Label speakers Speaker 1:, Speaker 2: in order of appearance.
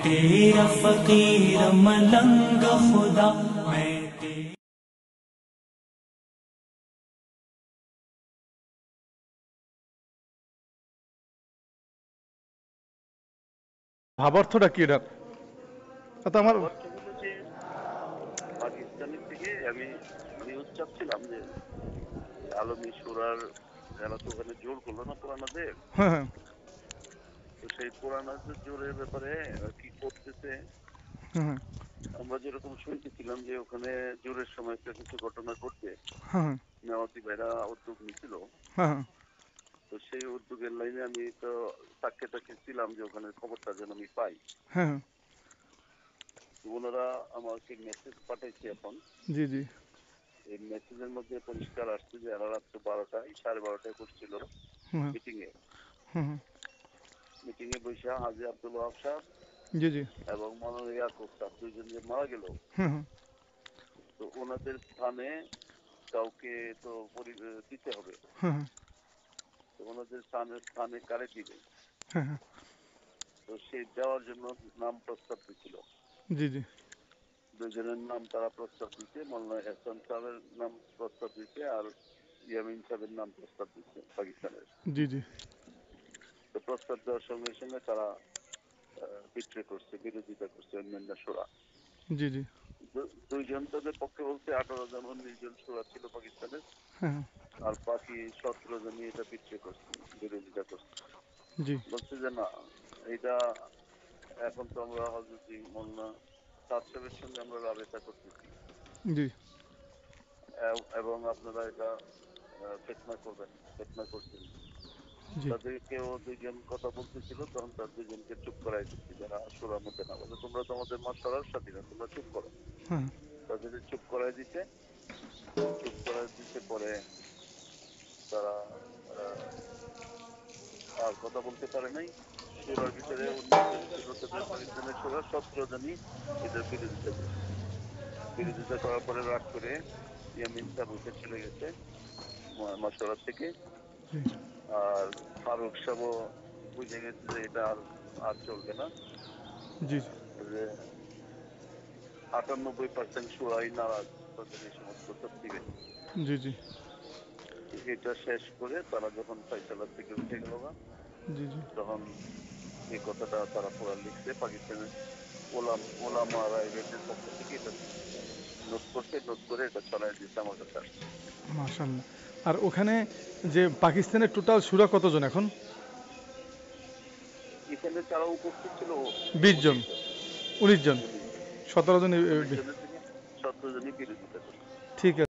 Speaker 1: फकीर मलंग खुदा मैं तेरी
Speaker 2: ভাবার্থটা কি এটা তা আমার
Speaker 3: ব্যাপারটা হলো যে পাকিস্তানের থেকে আমি নিউজ চাচ্ছিলাম যে আলমী সুরার যারা তো ওখানে জোর করলো না পুরানাদের
Speaker 2: হ্যাঁ হ্যাঁ
Speaker 3: তো সেই পুরানাদের জোরের ব্যাপারে কি করতেছে? আমরা যেরকম শুনতেছিলাম যে ওখানে জোরের সময় একটা কিছু ঘটনা ঘটছে নেওয়াতি ভাইরা উদ্যোগ নিছিল।
Speaker 2: হ্যাঁ
Speaker 3: তো সেই উদ্যোগের লাইনে আমি তো তাকে তাকে ছিলাম যে ওখানে খবরটা যেন আমি পাই। ওনারা আমাকে মেসেজ পাঠাইছে এখন।
Speaker 2: জি জি।
Speaker 3: এই মেসেজের মধ্যে পরিষ্কার আসছে যে এরা রাত্র বারোটায় সাড়ে বারোটায় করছিল মিটিং এ মিটিং এ বসে হাজি আব্দুল ওয়াহাব সাহেব
Speaker 2: জি জি।
Speaker 3: এবং মনোনয় ইয়াকুব সাহেব দুইজন যে মারা গেল। তো ওনাদের স্থানে কাউকে তো দিতে হবে। তো ওনাদের স্থানে স্থানে কারে দিবে? তো সে দেওয়ার জন্য নাম প্রস্তাব দিছিল।
Speaker 2: জি জি।
Speaker 3: দুজনের নাম তারা প্রস্তাব দিচ্ছে মৌলানা এহসান সাহেবের নাম প্রস্তাব দিচ্ছে আর ইয়ামিন সাহেবের নাম প্রস্তাব দিচ্ছে পাকিস্তানের।
Speaker 2: জি জি।
Speaker 3: তো প্রস্তাব দেওয়ার সঙ্গে সঙ্গে তারা বিট্রে করছে বিরোধিতা করছে অন্যান্য সুরা।
Speaker 2: জি জি।
Speaker 3: দুইজন তাদের পক্ষে বলছে আঠারো জন উনিশ জন সুরা ছিল পাকিস্তানের।
Speaker 2: হ্যাঁ।
Speaker 3: আর বাকি সতেরো জনই এটা বিট্রে করছে বিরোধিতা করছে।
Speaker 2: জি।
Speaker 3: বলছে যে না এটা এখন তো আমরা হজরত মোল্লা সাহেবের সঙ্গে আমরা রাবেতা করতেছি।
Speaker 2: জি।
Speaker 3: এবং আপনারা এটা ফেতনা করবেন ফেতনা করছেন।
Speaker 2: জি।
Speaker 3: তাদেরকেও দুইজন কথা বলতেছিল তখন তার দুজনকে চুপ করাই দিচ্ছি যারা সুরার মধ্যে না। বলে তোমরা তোমাদের মশলার সাথে না তোমরা চুপ করো।
Speaker 2: হ্যাঁ।
Speaker 3: তাদের চুপ করাই দিতে চুপ করাই দিতে পরে তারা আর কথা বলতে পারে নাই। সুরার ভিতরে তাদের পাকিস্তানের সুরা সতেরো জনই এদের বিরোধিতা করছে। বিরোধিতা করার পরে রাগ করে ইয়ামিন উঠে চলে গেছে মশলার থেকে। আর ফারুক সাহেবও বুঝে গেছে যে এটা আর আর চলবে না।
Speaker 2: জি
Speaker 3: যে আটানব্বই পার্সেন্ট সুরাই নারাজ তাদের এই সমস্ত দিবে
Speaker 2: জি জি।
Speaker 3: এটা শেষ করে তারা যখন ফয়সালা থেকে উঠে গেল না
Speaker 2: জি জি।
Speaker 3: তখন এই কথাটা তারা পুরা লিখছে পাকিস্তানের ওলাম ওলামারা এদের পক্ষ থেকে এটা নোট করে এটা ছড়াই দিচ্ছে আমার কাছে।
Speaker 2: মাশাল্লাহ আর ওখানে যে পাকিস্তানের টোটাল সুরা কতজন এখন?
Speaker 3: এখানে তারা উপস্থিত ছিল
Speaker 2: বিশ জন। উনিশ জন। সতেরো জন এ- এ-
Speaker 3: সতেরো জনই বিরোধিতা
Speaker 2: ঠিক আছে।